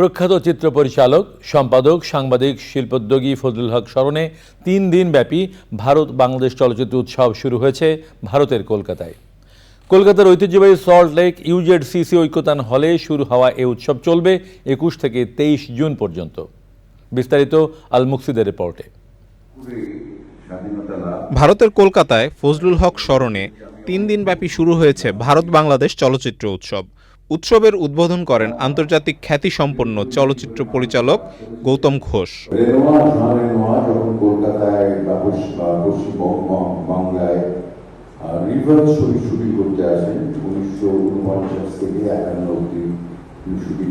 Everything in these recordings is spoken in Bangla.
প্রখ্যাত চিত্র পরিচালক, সম্পাদক, সাংবাদিক, শিল্পোদ্যোগী ফজলুল হক স্মরণে তিন দিন ব্যাপী ভারত বাংলাদেশ চলচ্চিত্র উৎসব শুরু হয়েছে ভারতের কলকাতায়। কলকাতার ঐতিহ্যবাহী Salt Lake EZ CC Aikatan হলে শুরু হওয়া এ উৎসব চলবে একুশ থেকে তেইশ জুন পর্যন্ত। বিস্তারিত আল মুকসিদের রিপোর্টে। ভারতের কলকাতায় ফজলুল হক স্মরণে তিন দিনব্যাপী শুরু হয়েছে ভারত বাংলাদেশ চলচ্চিত্র উৎসব। উৎসবের উদ্বোধন করেন আন্তর্জাতিক খ্যাতিসম্পন্ন চলচ্চিত্র পরিচালক গৌতম ঘোষ। কলকাতায় বাংলায় ছবি করতে আসেন। উনিশশো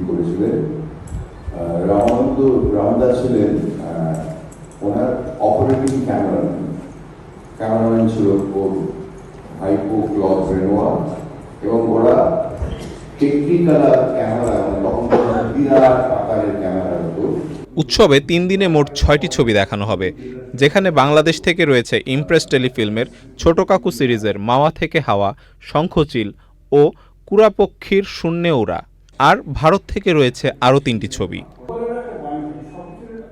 করেছিলেন। রামানন্দ ওনার অপারেটিং ছিল এবং ওরা মানে উৎসবে তিন দিনে মোট ছয়টি ছবি দেখানো হবে, যেখানে বাংলাদেশ থেকে রয়েছে ইমপ্রেস টেলিফিল্মের ছোট কাকু সিরিজের মাওয়া থেকে হাওয়া, শঙ্খচিল ও কুরাপক্ষীর শূন্যে উড়া আর ভারত থেকে রয়েছে আরও তিনটি ছবি।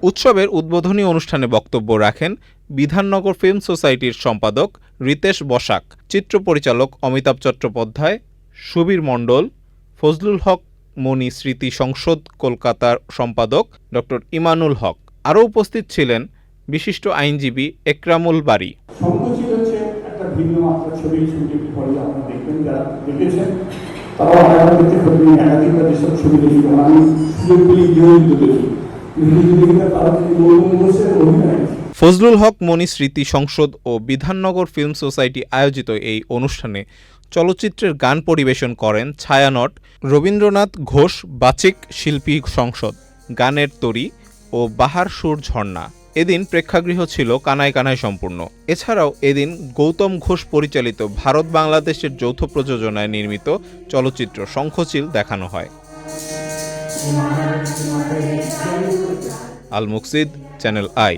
উৎসবের উদ্বোধনী অনুষ্ঠানে বক্তব্য রাখেন বিধাননগর ফিল্ম সোসাইটির সম্পাদক রিতেশ বসাক, চিত্র পরিচালক অমিতাভ চট্টোপাধ্যায়, সুবীর মণ্ডল ফজলুল হক মনি স্মৃতি সংসদ কলকাতার সম্পাদক ডক্টর ইমানুল হক। আরও উপস্থিত ছিলেন বিশিষ্ট আইনজীবী একরামুল বাড়ি ছবি দেখবেন, যারা দেখেছেন তারা ফজলুল হক মনি স্মৃতি সংসদ ও বিধাননগর ফিল্ম সোসাইটি আয়োজিত এই অনুষ্ঠানে চলচ্চিত্রের গান পরিবেশন করেন ছায়ানট রবীন্দ্রনাথ ঘোষ, বাচিক শিল্পী সংসদ, গানের তরি ও বাহার সুর ঝর্ণা। এদিন প্রেক্ষাগৃহ ছিল কানায় কানায় সম্পূর্ণ। এছাড়াও এদিন গৌতম ঘোষ পরিচালিত ভারত বাংলাদেশের যৌথ প্রযোজনায় নির্মিত চলচ্চিত্র শঙ্খচিল দেখানো হয়। Al Muksid, channel I.